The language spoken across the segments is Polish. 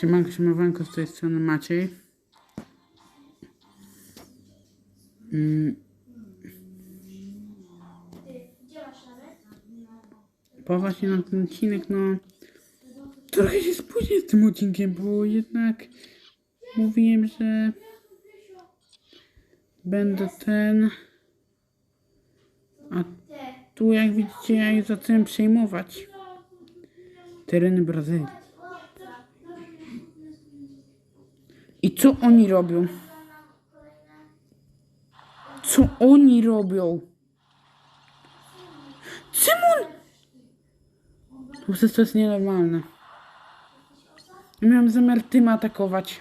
Siemanko, siemanko, z tej strony Maciej. Mm. Po właśnie na ten odcinek, no trochę się spóźnię z tym odcinkiem, bo jednak mówiłem, że będę ten, a tu jak widzicie ja już zacząłem przejmować tereny Brazylii. I co oni robią? Co oni robią? Cymon! Po prostu jest nienormalne. Miałem zamiar tym atakować.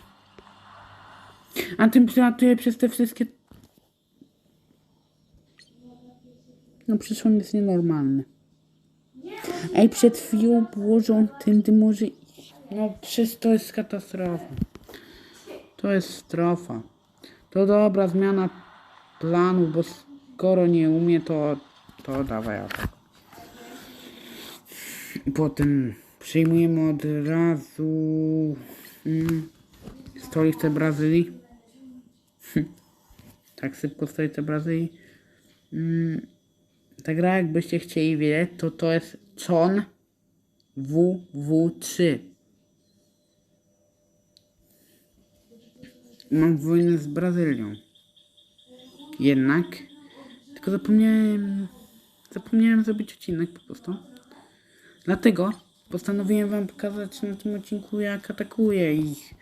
A tym przelatuje przez te wszystkie... No przecież on jest nienormalny. Ej, przed chwilą położą tym, ty może. No przecież to jest katastrofa. To jest strofa. To dobra zmiana planu, bo skoro nie umie, to, to dawaj. Potem przyjmujemy od razu mm, stolicę Brazylii. tak szybko stolicę Brazylii. Mm, ta gra, jakbyście chcieli wiedzieć, to to jest CON WW3. Mam wojnę z Brazylią. Jednak, tylko zapomniałem, zapomniałem zrobić odcinek po prostu. Dlatego postanowiłem wam pokazać na tym odcinku jak atakuję ich.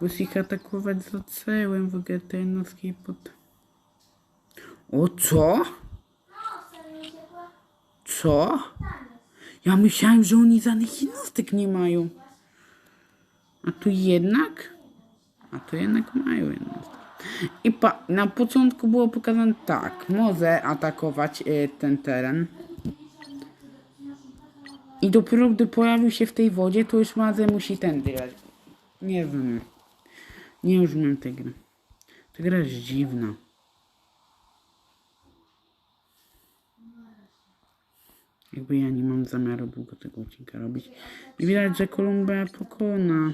Bo ich atakować zacząłem w ogóle te jednostki pod... O co? Co? Ja myślałem, że oni żadnych jednostek nie mają. A tu jednak? A tu jednak mają jednostki. I na początku było pokazane tak. Może atakować y, ten teren. I dopiero gdy pojawił się w tej wodzie, to już Mazę musi tędy lecieć. Nie wiem. Nie rozumiem tej gry. Ta gra jest dziwna. Jakby ja nie mam zamiaru długo tego odcinka robić. I widać, że Kolumbia pokona.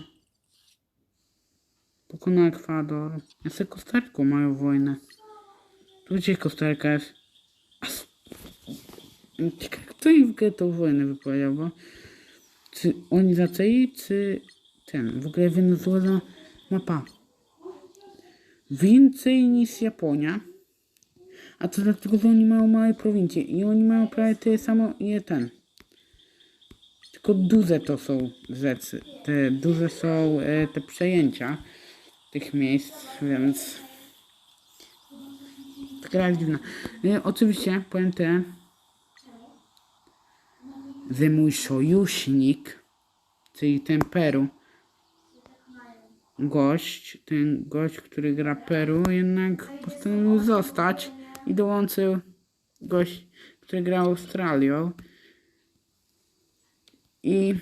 Pokona Ekwador. Ja z Kostaryką mają wojnę. Tu gdzie Kostaryka jest? Ciekawe, Kto im tą wojnę wypowiedział, bo... Czy oni zaczęli, czy ten? W ogóle Wenezuela mapa. Więcej niż Japonia. A to dlatego, że oni mają małe prowincje i oni mają prawie tyle samo ile ten. Tylko duże to są rzeczy. Te duże są e, te przejęcia tych miejsc, więc taka jest dziwna. E, oczywiście powiem tyle, że mój sojusznik, czyli ten Peru, gość, ten gość, który gra Peru, jednak postanowił zostać i dołączył gość, który grał Australią. I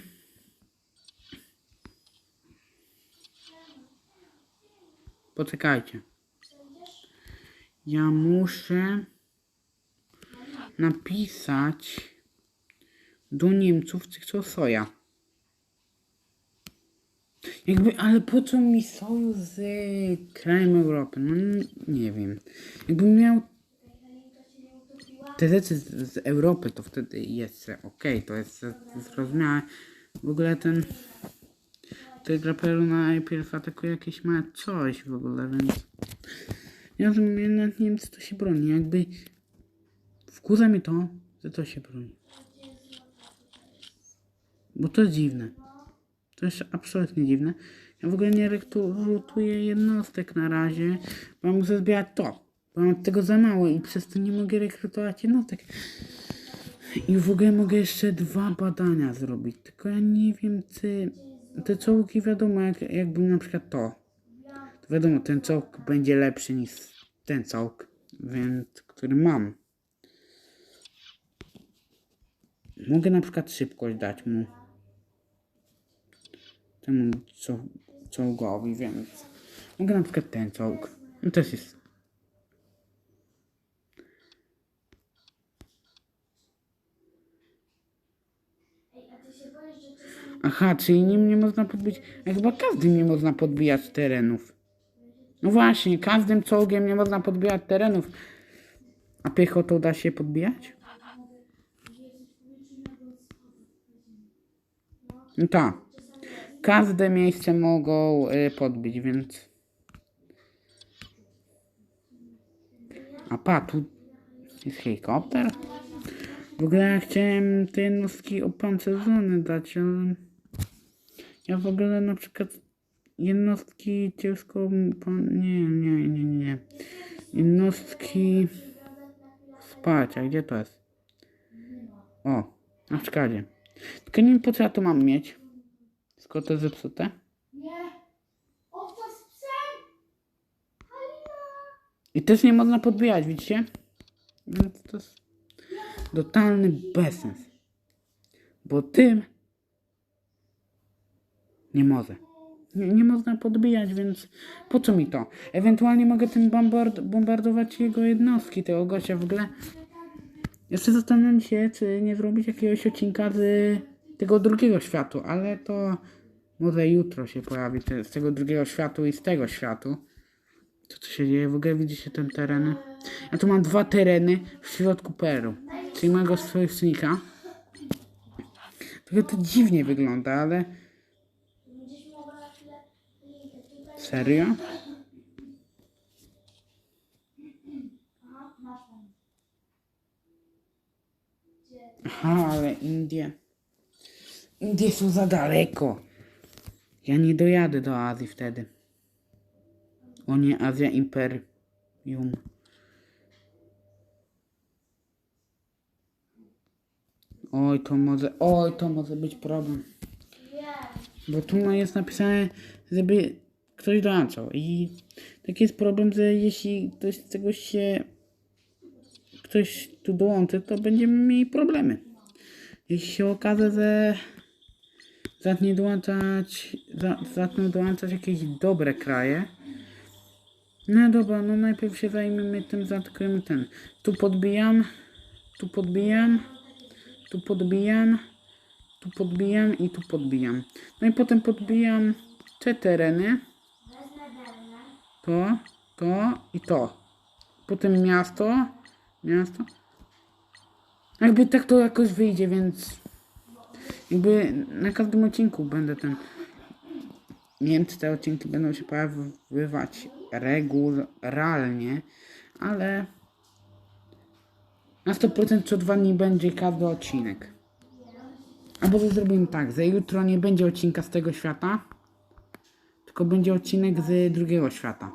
poczekajcie. Ja muszę napisać do Niemców, chcą soja. Jakby, ale po co mi sojusz z krajem Europy? No nie wiem. Jakbym miał te rzeczy z, z Europy, to wtedy jest okej, to jest zrozumiałe. W ogóle ten ten gra Peru najpierw atakuje jakieś małe coś w ogóle, więc ja rozumiem, jednak Niemcy to się broni. Jakby wkurza mnie to, że to się broni. Bo to jest dziwne. To jest absolutnie dziwne. Ja w ogóle nie rekrutuję jednostek na razie, bo muszę zbierać to. Bo mam tego za mało i przez to nie mogę rekrutować jednostek. I w ogóle mogę jeszcze dwa badania zrobić. Tylko ja nie wiem, czy te czołgi wiadomo, jak, jakbym na przykład to. To wiadomo, ten czołg będzie lepszy niż ten czołg, więc który mam. Mogę na przykład szybkość dać mu temu czoł- czołgowi, więc mogę na przykład ten czołg. No też jest. Aha, czyli nim nie można podbić. A chyba każdym nie można podbijać terenów. No właśnie, każdym czołgiem nie można podbijać terenów. A piechotą da się podbijać? No tak. Każde miejsce mogą y, podbić, więc. A pa, tu jest helikopter? W ogóle ja chciałem te jednostki opancerzone dać, ale ja w ogóle na przykład jednostki ciężko... Nie, nie, nie, nie. Jednostki wsparcia, gdzie to jest? O, na przykładzie. Tylko nie wiem po co ja to mam mieć. Skoro to jest zepsute. Nie. Owca z psem. I też nie można podbijać, widzicie? Więc to jest totalny bezsens. Bo tym nie może. Nie, nie można podbijać, więc po co mi to? Ewentualnie mogę tym bombard bombardować jego jednostki, tego gościa w ogóle. Jeszcze zastanawiam się, czy nie zrobić jakiegoś odcinka z tego drugiego światu, ale to może jutro się pojawi te, z tego drugiego światu i z tego światu. Co tu się dzieje? W ogóle widzicie ten teren? Ja tu mam dwa tereny w środku Peru. Czyli mojego sojusznika. Trochę to dziwnie wygląda, ale... Serio? Aha, ale Indie... Indie są za daleko. Ja nie dojadę do Azji wtedy. O nie, Azja Imperium. Oj, to może... Oj, to może być problem. Bo tu jest napisane, żeby ktoś dołączał. I taki jest problem, że jeśli ktoś z tego się ktoś tu dołączy, to będziemy mieli problemy. Jeśli się okaże, że zacznie dołączać, za, zaczną dołączać jakieś dobre kraje. No dobra, no najpierw się zajmiemy tym, zaatakujemy ten. Tu podbijam, tu podbijam, tu podbijam, tu podbijam i tu podbijam. No i potem podbijam te tereny. To, to i to. Potem miasto, miasto. Jakby tak to jakoś wyjdzie, więc jakby na każdym odcinku będę ten. Nie wiem, czy te odcinki będą się pojawiać regularnie, ale na 100% co dwa dni będzie każdy odcinek. Albo zrobimy tak, że jutro nie będzie odcinka z tego świata, tylko będzie odcinek z drugiego świata.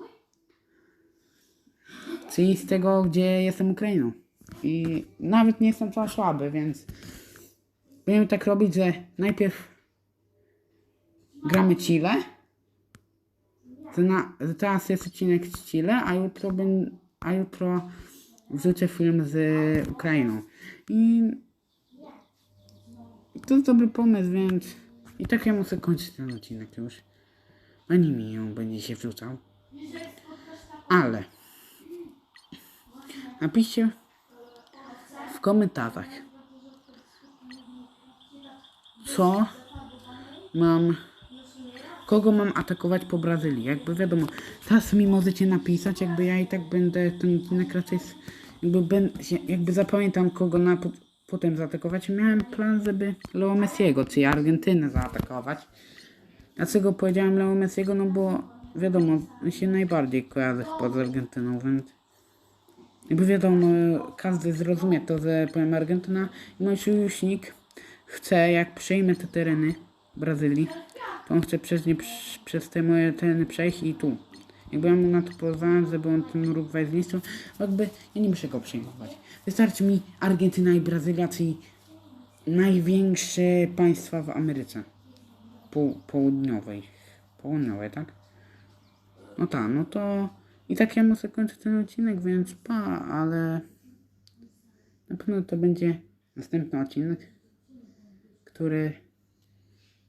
Czyli z tego, gdzie jestem Ukrainą. I nawet nie jestem wcale słaby, więc będziemy tak robić, że najpierw gramy Chile. Na, teraz jest odcinek z Chile, a jutro, ben, a jutro wrzucę film z Ukrainą. I to jest dobry pomysł, więc i tak ja muszę kończyć ten odcinek już. Ani mi ją będzie się wrzucał. Ale napiszcie w komentarzach, co mam, kogo mam atakować po Brazylii. Jakby wiadomo, teraz mi możecie napisać, jakby ja i tak będę ten odcinek raczej, jakby, ben, jakby zapamiętam kogo na, po- potem zaatakować. Miałem plan, żeby Leo Messiego, czyli Argentynę zaatakować. Dlaczego powiedziałem Leo Messiego? No bo wiadomo, on się najbardziej kojarzy chyba z Argentyną, więc jakby wiadomo, każdy zrozumie to, że powiem Argentyna i mój sojusznik chce, jak przejmę te tereny Brazylii, to on chce przez nie, prz- przez te moje tereny przejść i tu. Jakby ja mu na to pozwalałem, żeby on ten Urugwaj zniszczył, jakby ja nie muszę go przejmować. Wystarczy mi Argentyna i Brazylia, czyli największe państwa w Ameryce Pół, południowej. Południowej, tak? No tak, no to i tak ja muszę kończyć ten odcinek, więc pa, ale na pewno to będzie następny odcinek, który,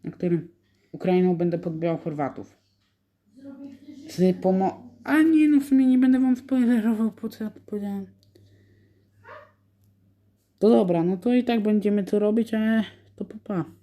na którym Ukrainą będę podbijał Chorwatów. Z pomo... A nie, no w sumie nie będę wam spoilerował, po co ja to powiedziałem. To dobra, no to i tak będziemy to robić, ale to pa. pa.